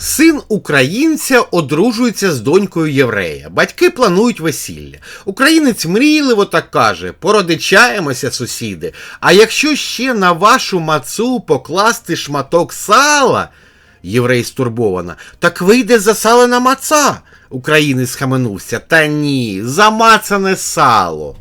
Син українця одружується з донькою єврея. Батьки планують весілля. Українець мрійливо так каже: породичаємося, сусіди. А якщо ще на вашу мацу покласти шматок сала, єврей стурбована, так вийде засалена маца. Українець схаменувся. Та ні, замацане сало.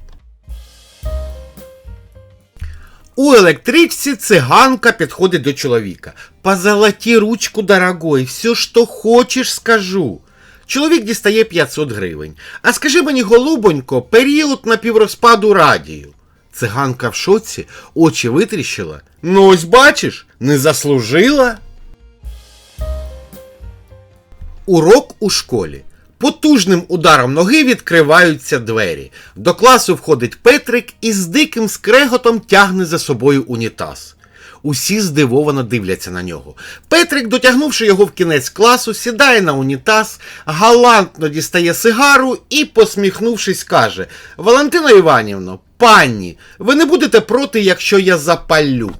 У електричці циганка підходить до чоловіка. Позолоті ручку, дорогой, все, що хочеш, скажу. Чоловік дістає 500 гривень. А скажи мені, голубонько, період напіврозпаду радію. Циганка в шоці, очі витріщила. Ну ось бачиш, не заслужила. Урок у школі. Потужним ударом ноги відкриваються двері. До класу входить Петрик і з диким скреготом тягне за собою унітаз. Усі здивовано дивляться на нього. Петрик, дотягнувши його в кінець класу, сідає на унітаз, галантно дістає сигару і, посміхнувшись, каже: Валентино Іванівно, пані, ви не будете проти, якщо я запалю.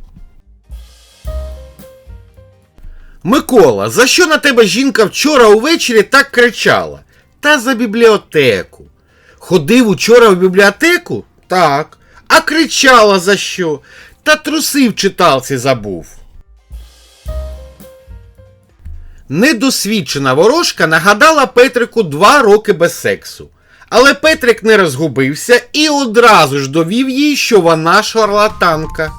Микола, за що на тебе жінка вчора увечері так кричала? Та за бібліотеку. Ходив учора в бібліотеку? Так. А кричала за що? Та труси в читалці забув. Недосвідчена ворожка нагадала Петрику два роки без сексу. Але Петрик не розгубився і одразу ж довів їй, що вона шарлатанка.